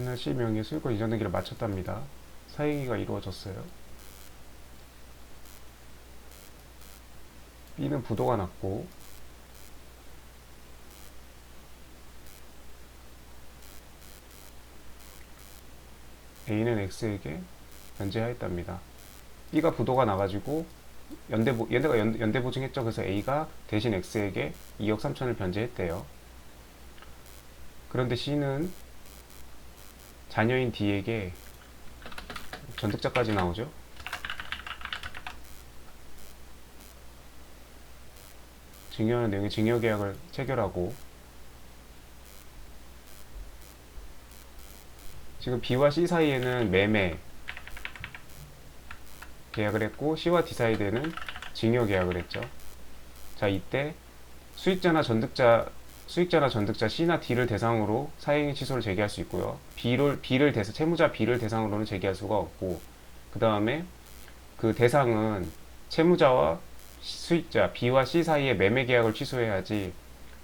전날 C 명의 소유권 이전 등기를 마쳤답니다. 사행위가 이루어졌어요. B는 부도가 났고 A는 X에게 변제하였답니다. B가 부도가 나가지고 연대 보, 연대가 연, 연대 보증했죠. 그래서 A가 대신 X에게 2억 3천을 변제했대요. 그런데 C는 자녀인 D에게 전득자까지 나오죠. 증여하는 내용의 증여계약을 체결하고 지금 B와 C 사이에는 매매 계약을 했고 C와 D 사이에는 증여 계약을 했죠. 자 이때 수익자나 전득자 수익자나 전득자 C나 D를 대상으로 사행위 취소를 제기할 수 있고요. B를 B를 대상 채무자 B를 대상으로는 제기할 수가 없고 그 다음에 그 대상은 채무자와 수익자 B와 C 사이의 매매 계약을 취소해야지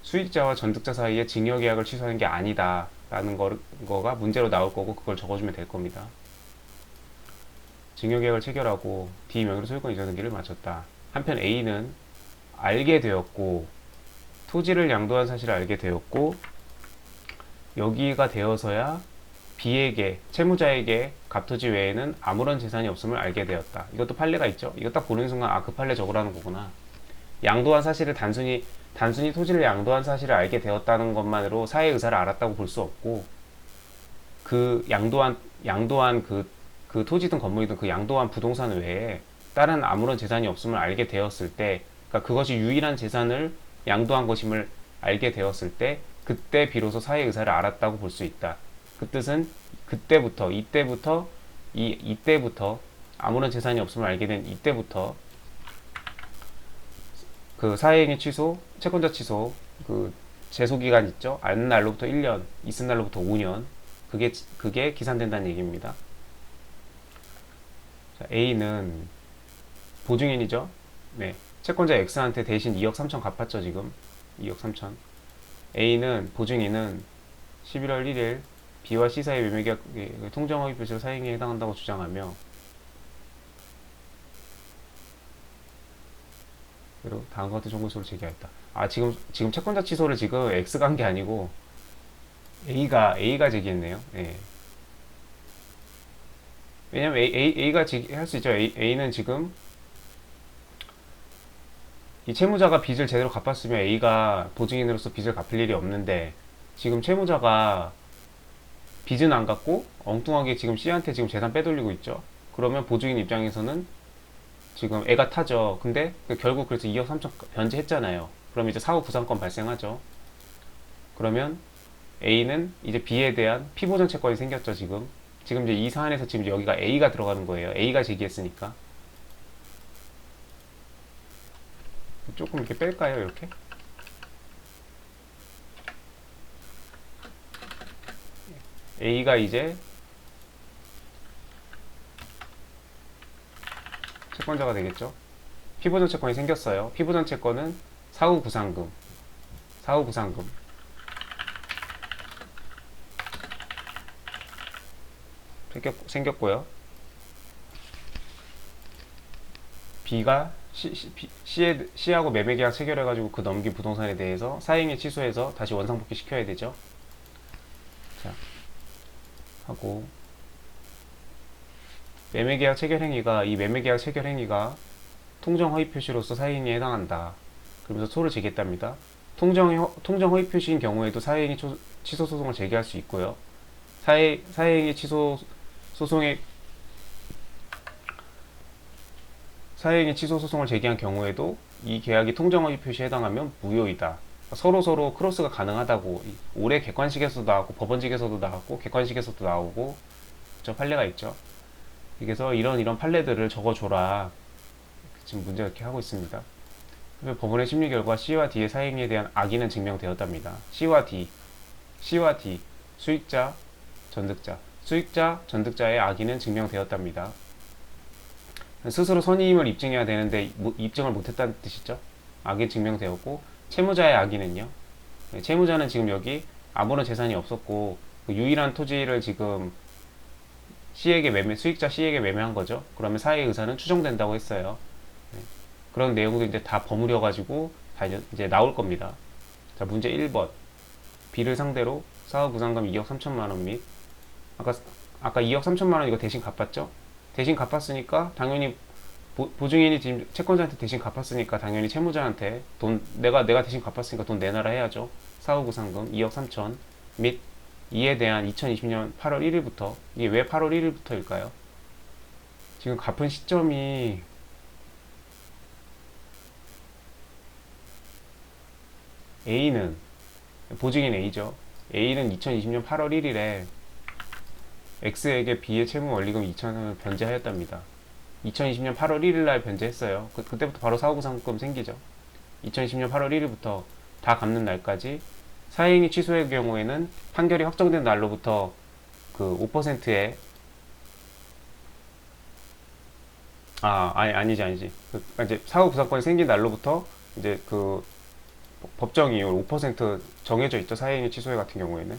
수익자와 전득자 사이의 증여 계약을 취소하는 게 아니다 라는 거, 거가 문제로 나올 거고 그걸 적어주면 될 겁니다. 증여 계약을 체결하고 D 명의로 소유권 이전 등기를 마쳤다. 한편 A는 알게 되었고 토지를 양도한 사실을 알게 되었고 여기가 되어서야 B에게 채무자에게 갑토지 외에는 아무런 재산이 없음을 알게 되었다. 이것도 판례가 있죠. 이거 딱 보는 순간 아 그 판례 적으라는 거구나. 양도한 사실을 단순히 단순히 토지를 양도한 사실을 알게 되었다는 것만으로 사회 의사를 알았다고 볼 수 없고 그 양도한 양도한 그, 그 토지든 건물이든 그 양도한 부동산 외에 다른 아무런 재산이 없음을 알게 되었을 때 그러니까 그것이 유일한 재산을 양도한 것임을 알게 되었을 때 그때 비로소 사회 의사를 알았다고 볼 수 있다. 그 뜻은 그때부터 이때부터 이 이때부터 아무런 재산이 없음을 알게 된 이때부터 그 사회행위 취소, 채권자 취소, 그 제소 기간 있죠. 안 날로부터 1년, 있은 날로부터 5년. 그게 그게 기산된다는 얘기입니다. 자, A는 보증인이죠. 네. 채권자 X한테 대신 2억 3천 갚았죠, 지금. 2억 3천. A는 보증인은 11월 1일 B와 C 사이 매매계약 예, 통정허위 표시로 사행위에 해당한다고 주장하며 그리고 다음과 같은 정보소를 제기하였다. 아 지금 지금 채권자 취소를 지금 X가 한 게 아니고 A가 A가 제기했네요. 예. 왜냐면 A, A, A가 할 수 있죠. A, A는 지금 이 채무자가 빚을 제대로 갚았으면 A가 보증인으로서 빚을 갚을 일이 없는데 지금 채무자가 빚은 안 갚고 엉뚱하게 지금 C한테 지금 재산 빼돌리고 있죠. 그러면 보증인 입장에서는 지금 애가 타죠. 근데 그 결국 그래서 2억 3천 변제했잖아요. 그럼 이제 사후 부상권 발생하죠. 그러면 A는 이제 B에 대한 피보전 채권이 생겼죠, 지금. 지금 이제 이 사안에서 지금 여기가 A가 들어가는 거예요. A가 제기했으니까. 조금 이렇게 뺄까요, 이렇게? A가 이제 채권자가 되겠죠. 피보전 채권이 생겼어요. 피보전 채권은 사후 구상금, 사후 구상금. 생겼, 고요 B가 C에, C하고 매매 계약 체결해가지고 그 넘긴 부동산에 대해서 사행위 취소해서 다시 원상복귀 시켜야 되죠. 자, 하고 매매 계약 체결 행위가 이 매매 계약 체결 행위가 통정 허위 표시로서 사행위에 해당한다. 그러면서 소를 제기했답니다. 통정 통정 허위 표시인 경우에도 사행위 취소 소송을 제기할 수 있고요. 사회 사행위 취소 소송에 사행위 취소 소송을 제기한 경우에도 이 계약이 통정 허위 표시에 해당하면 무효이다. 서로 서로 크로스가 가능하다고 올해 객관식에서도 나왔고 법원직에서도 나왔고 객관식에서도 나오고 저 판례가 있죠. 그래서 이런 이런 판례들을 적어줘라. 지금 문제 이렇게 하고 있습니다. 법원의 심리 결과 C와 D의 사행위에 대한 악의는 증명되었답니다. C와 D, C와 D, 수익자, 전득자, 수익자, 전득자의 악의는 증명되었답니다. 스스로 선의임을 입증해야 되는데 입증을 못했다는 뜻이죠. 악의 증명되었고 채무자의 악의는요. 네, 채무자는 지금 여기 아무런 재산이 없었고 그 유일한 토지를 지금 C에게 매매, 수익자 C에게 매매한 거죠. 그러면 사회의 의사는 추정된다고 했어요. 네. 그런 내용도 이제 다 버무려 가지고 다 이제, 나올 겁니다. 자, 문제 1번. B를 상대로 사업 구상금 2억 3천만 원 및 아까 아까 2억 3천만 원 이거 대신 갚았죠? 대신 갚았으니까 당연히 보, 보증인이 지금 채권자한테 대신 갚았으니까 당연히 채무자한테 돈 내가 내가 대신 갚았으니까 돈 내놔라 해야죠. 사후 구 상금 2억 3천 및 이에 대한 2020년 8월 1일부터 이게 왜 8월 1일부터일까요? 지금 갚은 시점이 A는 보증인 A죠. A는 2020년 8월 1일에 X에게 B의 채무 원리금 2천원을 변제하였답니다. 2020년 8월 1일 날 변제했어요. 그, 그때부터 바로 사후구상금 생기죠. 2020년 8월 1일부터 다 갚는 날까지 사행위 취소의 경우에는 판결이 확정된 날로부터 그 5%의 아 아니 아니지 아니지 그, 그러니까 이제 사후 구상권이 생긴 날로부터 이제 그 법정 이율 5% 정해져 있죠 사행위 취소회 같은 경우에는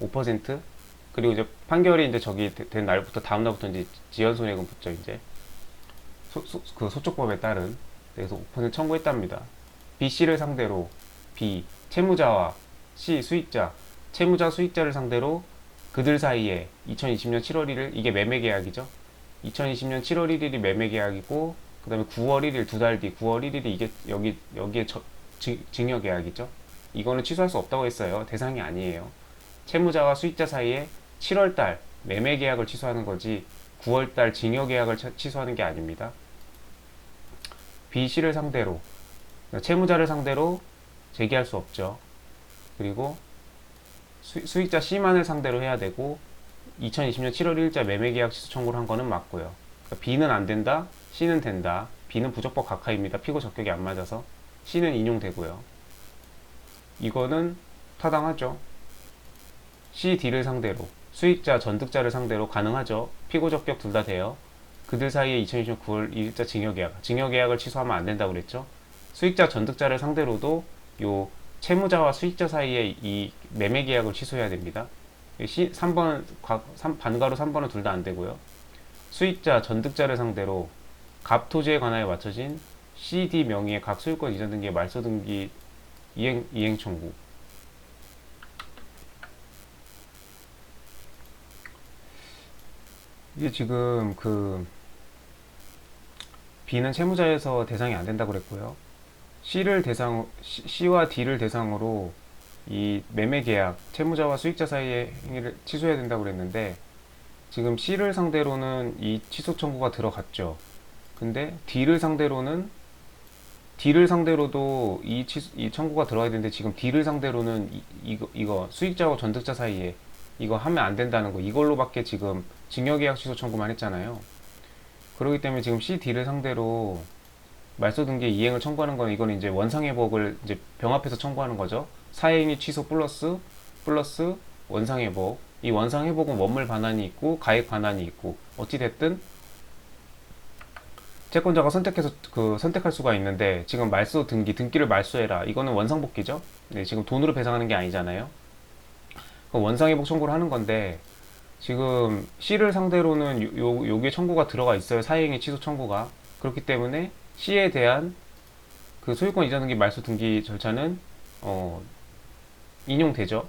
5% 그리고 이제 판결이 이제 저기 되- 된 날부터 다음 날부터 이제 지연 손해금 붙죠 이제 소, 소, 그 소촉법에 따른 그래서 5% 청구했답니다. B 씨를 상대로 B 채무자와 C 수익자 채무자 수익자를 상대로 그들 사이에 2020년 7월 1일 이게 매매 계약이죠. 2020년 7월 1일이 매매 계약이고 그다음에 9월 1일 두 달 뒤 9월 1일이 이게 여기 여기에 저, 지, 증여 계약이죠. 이거는 취소할 수 없다고 했어요. 대상이 아니에요. 채무자와 수익자 사이에 7월 달 매매 계약을 취소하는 거지 9월 달 증여 계약을 차- 취소하는 게 아닙니다. B 씨를 상대로 채무자를 상대로 제기할 수 없죠. 그리고 수, 수익자 C만을 상대로 해야 되고 2020년 7월 1일자 매매 계약 취소 청구를 한 거는 맞고요. 그러니까 B는 안 된다, C는 된다. B는 부적법 각하입니다. 피고 적격이 안 맞아서 C는 인용되고요. 이거는 타당하죠. C, D를 상대로 수익자, 전득자를 상대로 가능하죠. 피고 적격 둘 다 돼요. 그들 사이에 2020년 9월 1일자 징여계약, 징여계약을 취소하면 안 된다고 그랬죠. 수익자, 전득자를 상대로도 요 채무자와 수익자 사이에 이 매매 계약을 취소해야 됩니다. 시, 3번, 반가로 3번은 둘 다 안 되고요. 수익자, 전득자를 상대로 갑 토지에 관하여 맞춰진 CD 명의의 각 소유권 이전 등기의 말소 등기 이행, 이행 청구. 이게 지금 그 B는 채무자에서 대상이 안 된다고 그랬고요. C를 대상 C- C와 D를 대상으로 이 매매 계약 채무자와 수익자 사이의 행위를 취소해야 된다고 그랬는데 지금 C를 상대로는 이 취소 청구가 들어갔죠. 근데 D를 상대로는 D를 상대로도 이, 취, 이 청구가 들어가야 되는데 지금 D를 상대로는 이, 이거, 이거 수익자와 전득자 사이에 이거 하면 안 된다는 거 이걸로밖에 지금 징여계약 취소 청구만 했잖아요. 그렇기 때문에 지금 C, D를 상대로 말소 등기 이행을 청구하는 건 이건 이제 원상회복을 이제 병합해서 청구하는 거죠. 사행위 취소 플러스 플러스 원상회복. 이 원상회복은 원물 반환이 있고 가액 반환이 있고 어찌 됐든 채권자가 선택해서 그 선택할 수가 있는데 지금 말소 등기 등기를 말소해라. 이거는 원상복귀죠. 네, 지금 돈으로 배상하는 게 아니잖아요. 그 원상회복 청구를 하는 건데 지금 C를 상대로는 요, 요, 요게 청구가 들어가 있어요. 사행위 취소 청구가. 그렇기 때문에 C에 대한 그 소유권 이전 등기 말소 등기 절차는 어, 인용되죠.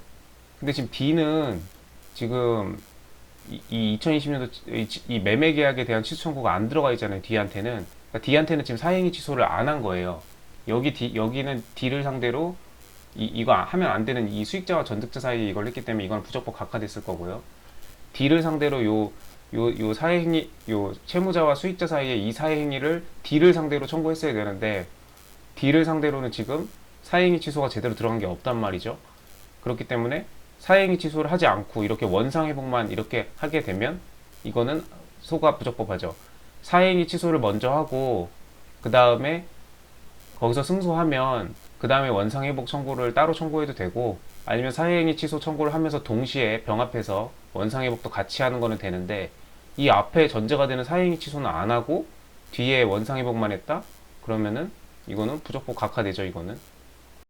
근데 지금 D는 지금 이, 이 2020년도 이, 이 매매 계약에 대한 취소 청구가 안 들어가 있잖아요. D한테는. 그러니까 D한테는 지금 사행위 취소를 안 한 거예요. 여기 D, 여기는 D를 상대로 이, 이거 하면 안 되는 이 수익자와 전득자 사이에 이걸 했기 때문에 이건 부적법 각하됐을 거고요. D를 상대로 요, 요, 요 사회행위, 요 채무자와 수익자 사이에 이 사회행위를 D를 상대로 청구했어야 되는데, D를 상대로는 지금 사회행위 취소가 제대로 들어간 게 없단 말이죠. 그렇기 때문에 사회행위 취소를 하지 않고 이렇게 원상회복만 이렇게 하게 되면, 이거는 소가 부적법하죠. 사회행위 취소를 먼저 하고, 그 다음에 거기서 승소하면, 그 다음에 원상회복 청구를 따로 청구해도 되고, 아니면 사회행위 취소 청구를 하면서 동시에 병합해서 원상회복도 같이 하는 거는 되는데 이 앞에 전제가 되는 사행위 취소는 안 하고 뒤에 원상회복만 했다? 그러면은 이거는 부적법 각하되죠 이거는